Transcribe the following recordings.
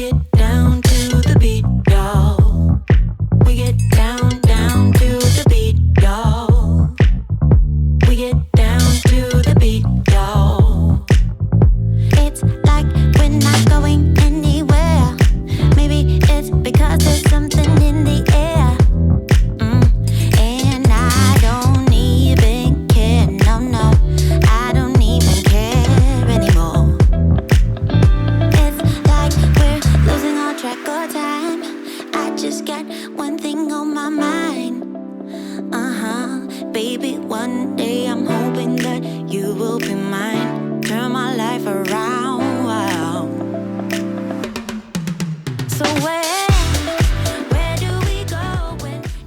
get just got one thing on my mind. Uh huh. Baby, one day I'm hoping that you will be mine. Turn my life around. Wow. So where,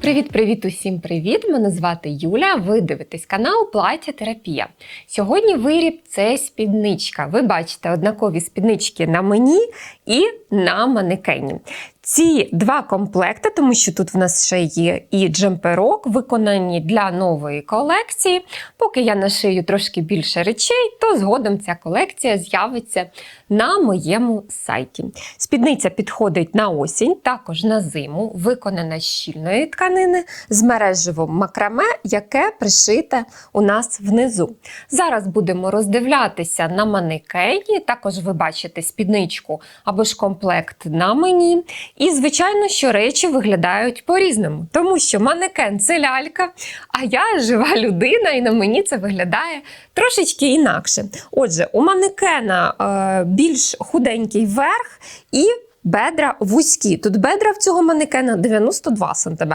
Привіт, привіт, усім привіт! Мене звати Юля. Ви дивитесь канал Плаття Терапія. Сьогодні виріб це спідничка. Ви бачите однакові спіднички на мені і на манекені. Ці два комплекти, тому що тут в нас ще є і джемперок, виконані для нової колекції. Поки я нашию трошки більше речей, то згодом ця колекція з'явиться на моєму сайті. Спідниця підходить на осінь, також на зиму, виконана з щільної тканини з мереживом макраме, яке пришите у нас внизу. Зараз будемо роздивлятися на манекені. Також ви бачите спідничку або ж комплект на мені. І, звичайно, що речі виглядають по-різному, тому що манекен це лялька, а я жива людина, і на мені це виглядає трошечки інакше. Отже, у манекена е, більш худенький верх і. Бедра вузькі. Тут бедра в цього манекена 92 см.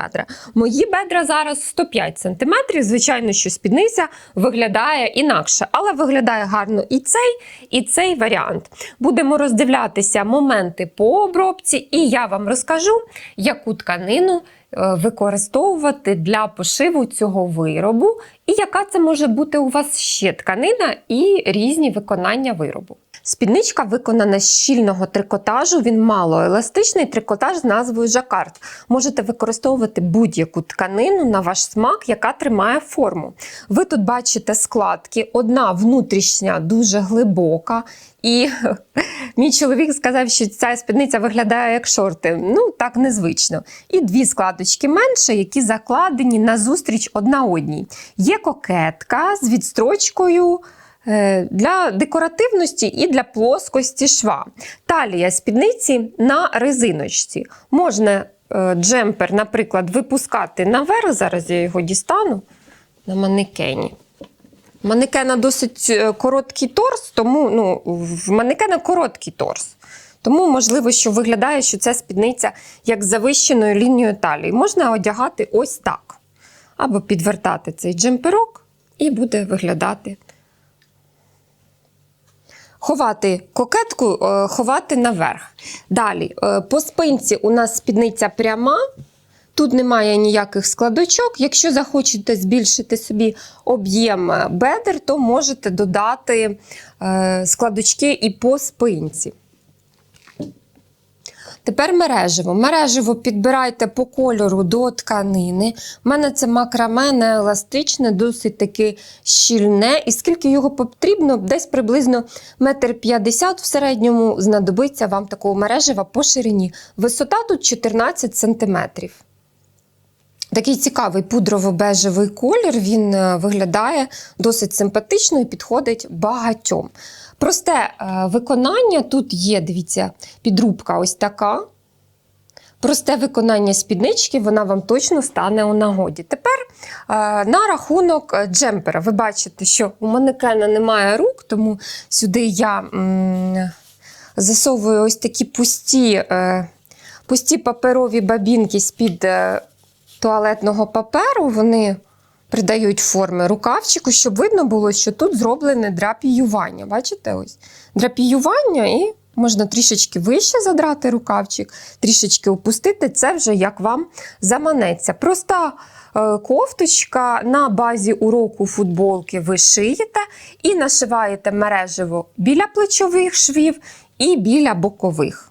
Мої бедра зараз 105 см. Звичайно, що спідниця виглядає інакше, але виглядає гарно і цей, і цей варіант. Будемо роздивлятися моменти по обробці, і я вам розкажу, яку тканину е, використовувати для пошиву цього виробу, і яка це може бути у вас ще тканина і різні виконання виробу. Спідничка виконана з щільного трикотажу, він мало еластичний трикотаж з назвою жакард. Можете використовувати будь-яку тканину на ваш смак, яка тримає форму. Ви тут бачите складки, одна внутрішня дуже глибока. І мій чоловік сказав, що ця спідниця виглядає як шорти. Ну, так незвично. І дві складочки менше, які закладені назустріч одна одній. Є кокетка з відстрочкою для декоративності і для плоскості шва. Талія спідниці на резиночці. Можна е, джемпер, наприклад, випускати наверх. Зараз я його дістану на манекені. Манекена досить е, короткий торс, тому ну, в манекена короткий торс. Тому можливо, що виглядає, що ця спідниця як завищеною лінією талії. Можна одягати ось так. Або підвертати цей джемперок, і буде виглядати. Ховати кокетку, е, ховати наверх. Далі, е, по спинці у нас спідниця пряма. Тут немає ніяких складочок. Якщо захочете збільшити собі об'єм е, бедер, то можете додати складочки і по спинці. Тепер мереживо. Мереживо підбирайте по кольору до тканини. У мене це макраме не еластичне, досить таки щільне. І скільки його потрібно, десь приблизно 1,50 м в середньому знадобиться вам такого мережева по ширині. Висота тут 14 см. Такий цікавий пудрово-бежевий колір, він е, виглядає досить симпатично і підходить багатьом. Просте е, виконання тут є, дивіться, підрубка ось така. Просте виконання спіднички, вона вам точно стане у нагоді. Тепер е, на рахунок джемпера. Ви бачите, що у манекена немає рук, тому сюди я засовую ось такі пусті, пусті паперові бабінки з-під туалетного паперу. Вони придають форми рукавчику, щоб видно було, що тут зроблене драпіювання. Бачите, ось драпіювання і можна трішечки вище задрати рукавчик, трішечки опустити. Це вже як вам заманеться. Проста е, кофточка на базі уроку футболки ви шиєте і нашиваєте мережево біля плечових швів і біля бокових.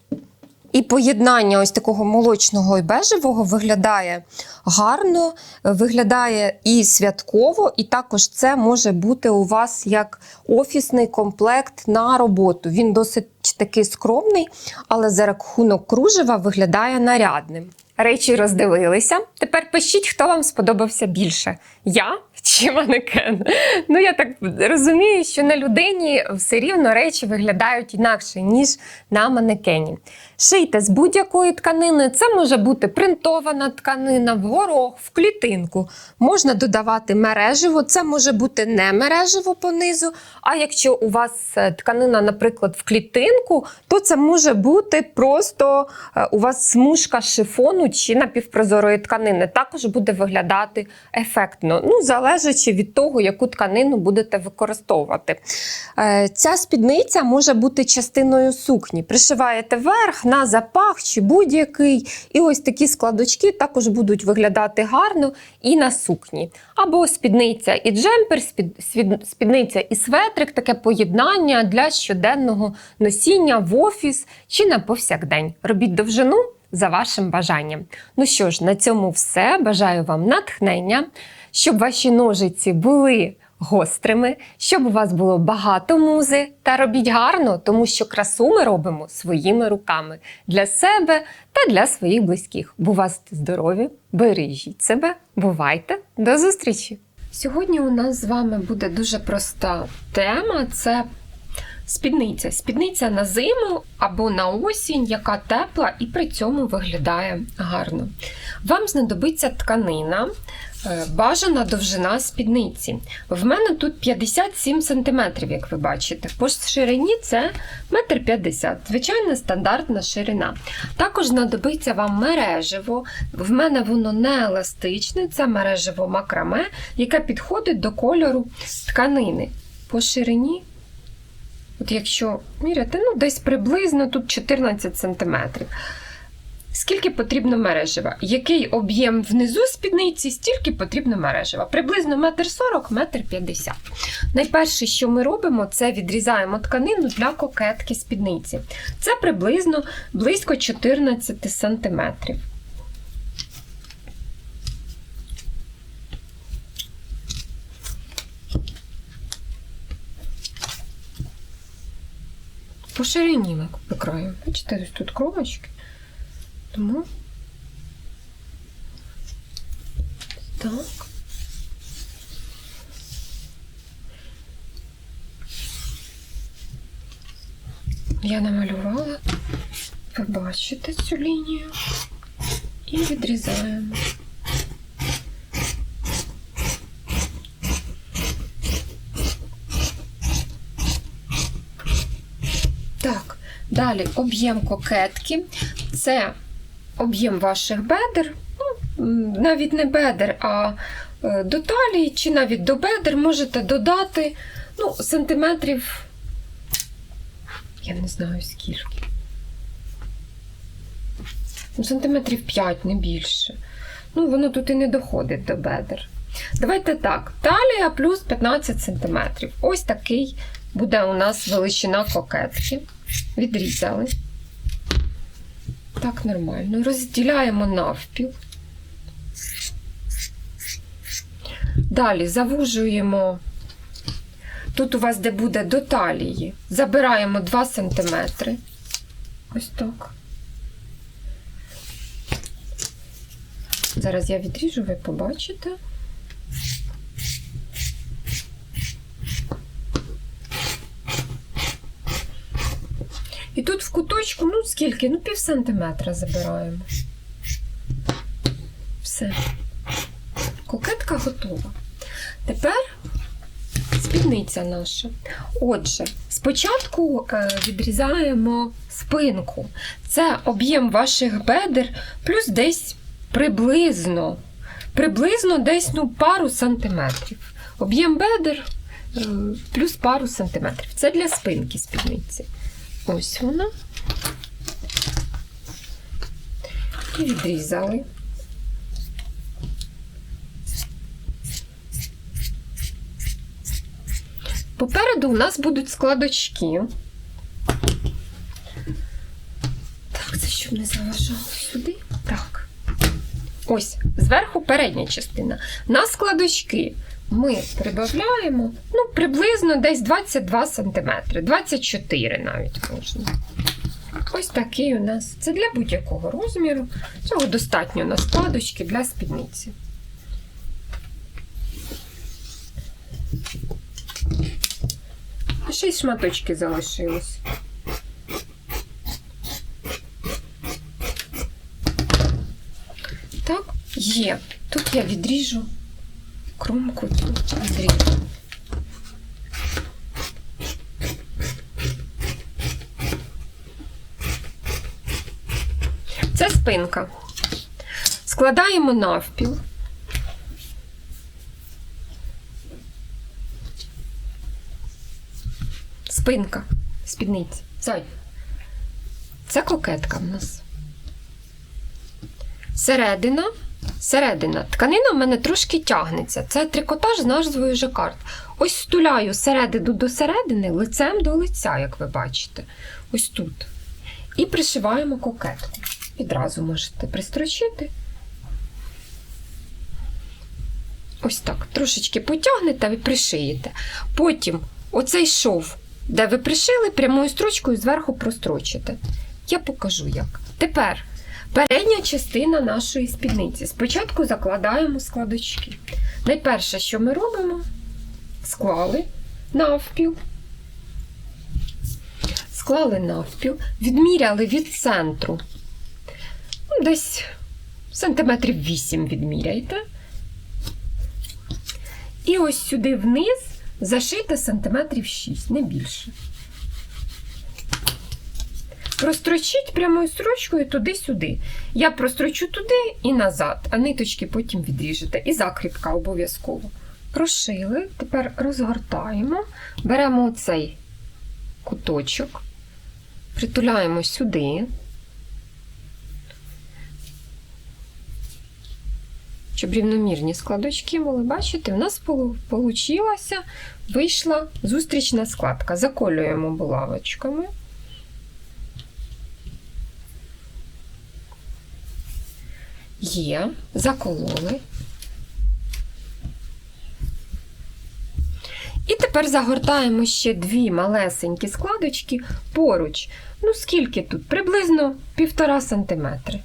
І поєднання ось такого молочного і бежевого виглядає гарно, виглядає і святково, і також це може бути у вас як офісний комплект на роботу. Він досить такий скромний, але за рахунок кружева виглядає нарядним. Речі роздивилися. Тепер пишіть, хто вам сподобався більше: я чи манекен. Ну я так розумію, що на людині все рівно речі виглядають інакше, ніж на манекені. Шийте з будь-якої тканини. Це може бути принтована тканина, в горох, в клітинку. Можна додавати мережево, це може бути не мережево по низу. А якщо у вас е, тканина, наприклад, в клітинку, то це може бути просто е, у вас смужка шифону чи напівпрозорої тканини. Також буде виглядати ефектно, ну залежачи від того, яку тканину будете використовувати. Е, Ця спідниця може бути частиною сукні. Пришиваєте верх на запах чи будь-який. І ось такі складочки також будуть виглядати гарно і на сукні. Або спідниця і джемпер, спідниця і светрик, таке поєднання для щоденного носіння в офіс чи на повсякдень. Робіть довжину за вашим бажанням. Ну що ж, на цьому все. Бажаю вам натхнення, щоб ваші ножиці були гострими, щоб у вас було багато музи. Та робіть гарно, тому що красу ми робимо своїми руками для себе та для своїх близьких. Бувайте здорові, бережіть себе, бувайте, до зустрічі! Сьогодні у нас з вами буде дуже проста тема. Це Спідниця. Спідниця на зиму або на осінь, яка тепла і при цьому виглядає гарно. Вам знадобиться тканина, е, бажана довжина спідниці. В мене тут 57 см, як ви бачите. По ширині це 1,50 м, звичайна стандартна ширина. Також знадобиться вам мережево. В мене воно не еластичне, це мережево макраме, яке підходить до кольору тканини. По ширині От якщо міряти, ну десь приблизно тут 14 см. Скільки потрібно мережева? Який об'єм внизу спідниці, стільки потрібно мережева. Приблизно 1,40 м, 1,50 м. Найперше, що ми робимо, це відрізаємо тканину для кокетки спідниці. Це приблизно близько 14 см. По викроємо. Бачите, ось тут кромочки. Тому так. Я намалювала. Ви бачите цю лінію і відрізаємо. Так, далі об'єм кокетки. Це об'єм ваших бедер. Ну, навіть не бедер, а е, до талії чи навіть до бедер можете додати ну, сантиметрів. Я не знаю скільки. Ну, сантиметрів 5, не більше. Ну, воно тут і не доходить до бедер. Давайте так, талія плюс 15 см. Ось такий буде у нас величина кокетки. Відрізали. Так, нормально. Розділяємо навпіл. Далі завужуємо. Тут у вас, де буде до талії, забираємо 2 см. Ось так. Зараз я відріжу, ви побачите. І тут в ну скільки? Ну, пів сантиметра забираємо. Все. Кокетка готова. Тепер спідниця наша. Отже, спочатку е, відрізаємо спинку. Це об'єм ваших бедер, плюс десь приблизно, приблизно десь ну, пару сантиметрів. Об'єм бедер е, плюс пару сантиметрів. Це для спинки спідниці. Ось вона. І відрізали. Попереду у нас будуть складочки. Так, це щоб не заважало сюди. Так. Ось, зверху передня частина. На складочки ми придаємо ну, приблизно десь 22 см, 24 навіть можна. Ось такий у нас. Це для будь-якого розміру. Цього достатньо на складочки для спідниці. Ще й шматочки залишились. Так, є. Тут я відріжу кромку тут зріжу. Це спинка. Складаємо навпіл. Спинка, спідниці. Зай. Це кокетка в нас. Середина. Середина. Тканина в мене трошки тягнеться. Це трикотаж з назвою жакард. Ось стуляю середину до середини, лицем до лиця, як ви бачите. Ось тут. І пришиваємо кокетку. Відразу можете пристрочити. Ось так. Трошечки потягнете і пришиєте. Потім оцей шов, де ви пришили, прямою строчкою зверху прострочите. Я покажу як. Тепер передня частина нашої спідниці. Спочатку закладаємо складочки. Найперше, що ми робимо, склали навпіл. Склали навпіл, відміряли від центру. Десь сантиметрів 8 відміряйте. І ось сюди вниз зашийте сантиметрів 6, не більше. Прострочіть прямою строчкою туди-сюди. Я прострочу туди і назад, а ниточки потім відріжете. І закріпка обов'язково. Прошили, тепер розгортаємо, беремо оцей куточок, притуляємо сюди. Щоб рівномірні складочки були, бачите, у нас вийшла, вийшла зустрічна складка. Заколюємо булавочками. Є, закололи. І тепер загортаємо ще дві малесенькі складочки поруч. Ну, скільки тут? Приблизно півтора сантиметри.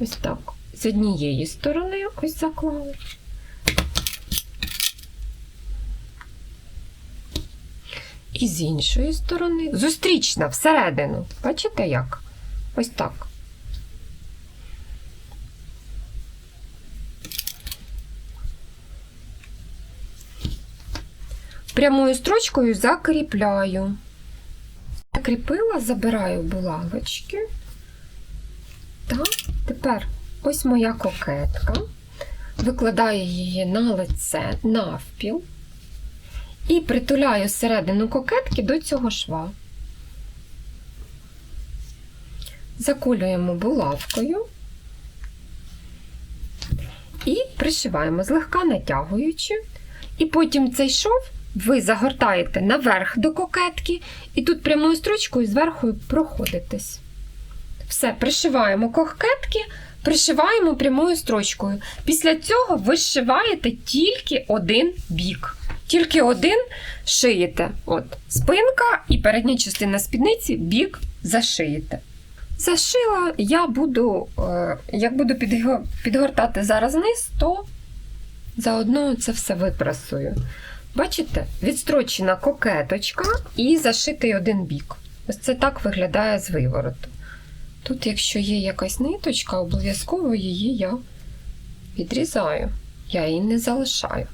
Ось так. З однієї сторони ось заклали. І з іншої сторони зустрічна всередину. Бачите як? Ось так. Прямою строчкою закріпляю. Закріпила, забираю булавочки. Так, тепер ось моя кокетка. Викладаю її на лице навпіл і притуляю середину кокетки до цього шва. Заколюємо булавкою і пришиваємо, злегка натягуючи. І потім цей шов ви загортаєте наверх до кокетки, і тут прямою строчкою зверху проходитесь. Все, пришиваємо кокетки, пришиваємо прямою строчкою. Після цього ви зшиваєте тільки один бік. Тільки один шиєте. От, спинка і передня частина спідниці бік зашиєте. Зашила я буду, е, як буду підгортати зараз низ, то заодно це все випрасую. Бачите, відстрочена кокеточка і зашитий один бік. Ось це так виглядає з вивороту. Тут, якщо є якась ниточка, обов'язково її я відрізаю. Я її не залишаю.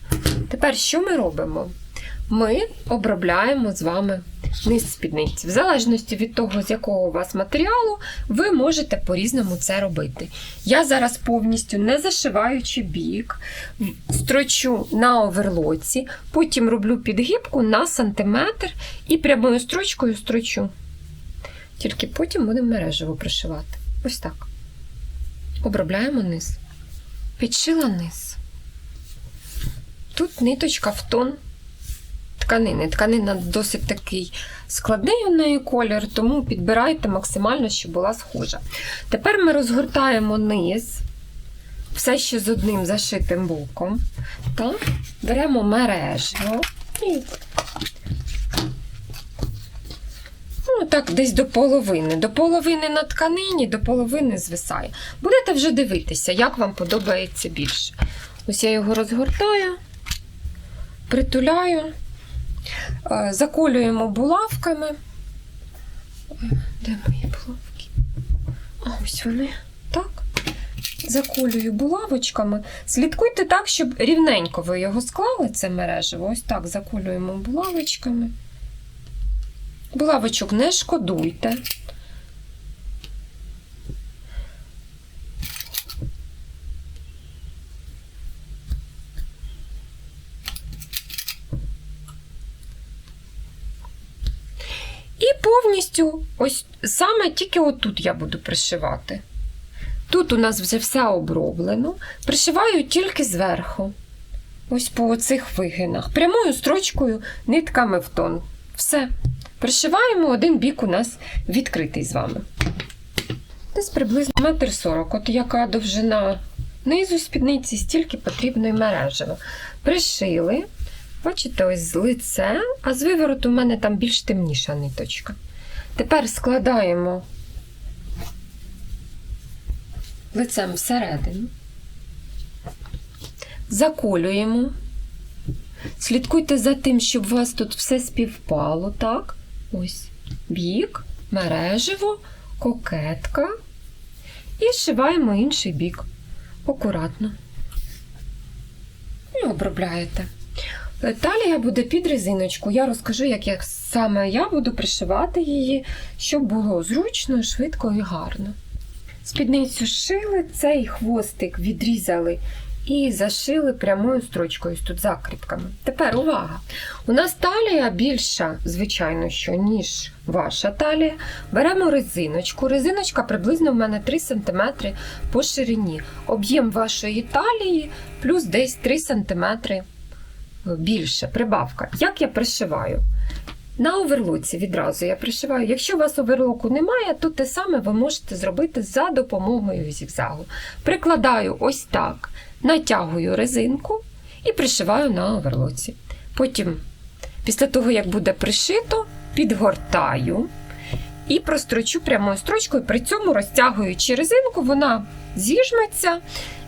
Тепер що ми робимо? Ми обробляємо з вами низ спідниці. В залежності від того, з якого у вас матеріалу, ви можете по-різному це робити. Я зараз повністю не зашиваючи бік, строчу на оверлоці, потім роблю підгибку на сантиметр і прямою строчкою строчу. Тільки потім будемо мережево пришивати. Ось так. Обробляємо низ. Підшила низ. Тут ниточка в тон тканини. Тканина досить такий складний у неї колір, тому підбирайте максимально, щоб була схожа. Тепер ми розгортаємо низ, все ще з одним зашитим боком. Так? Беремо мережу Ну, так, десь до половини. До половини на тканині, до половини звисає. Будете вже дивитися, як вам подобається більше. Ось я його розгортаю, притуляю, е, заколюємо булавками. Де мої булавки? А ось вони. Так. Заколюю булавочками. Слідкуйте так, щоб рівненько ви його склали, це мережево. Ось так заколюємо булавочками. Булавочок не шкодуйте. І повністю, ось саме тільки отут я буду пришивати. Тут у нас вже все оброблено. Пришиваю тільки зверху. Ось по оцих вигинах. Прямою строчкою нитками в тон. Все. Пришиваємо один бік у нас відкритий з вами. Десь приблизно метр сорок. От яка довжина низу спідниці, стільки потрібно і мережево. Пришили. Бачите, ось з лице, а з вивороту у мене там більш темніша ниточка. Тепер складаємо лицем всередину. Заколюємо. Слідкуйте за тим, щоб у вас тут все співпало, так? Ось бік, мережево, кокетка. І зшиваємо інший бік. Акуратно. І обробляєте. Талія буде під резиночку. Я розкажу, як, як саме я буду пришивати її, щоб було зручно, швидко і гарно. Спідницю шили, цей хвостик відрізали і зашили прямою строчкою тут закріпками. Тепер увага! У нас талія більша, звичайно, що, ніж ваша талія. Беремо резиночку. Резиночка приблизно в мене 3 см по ширині. Об'єм вашої талії плюс десь 3 см більше, прибавка. Як я пришиваю? На оверлоці відразу я пришиваю. Якщо у вас оверлоку немає, то те саме ви можете зробити за допомогою зігзагу. Прикладаю ось так, натягую резинку і пришиваю на оверлоці. Потім, після того, як буде пришито, підгортаю і прострочу прямою строчкою, при цьому розтягуючи резинку, вона зіжметься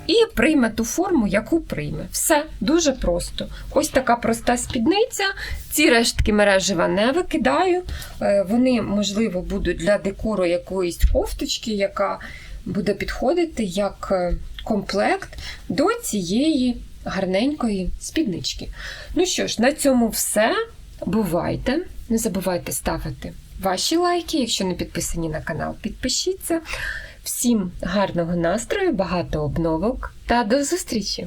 і прийме ту форму, яку прийме. Все дуже просто. Ось така проста спідниця. Ці рештки мережева не викидаю. Е, Вони, можливо, будуть для декору якоїсь кофточки, яка буде підходити як е, комплект до цієї гарненької спіднички. Ну що ж, на цьому все. Бувайте! Не забувайте ставити ваші лайки. Якщо не підписані на канал, підпишіться. Всім гарного настрою, багато обновок та до зустрічі!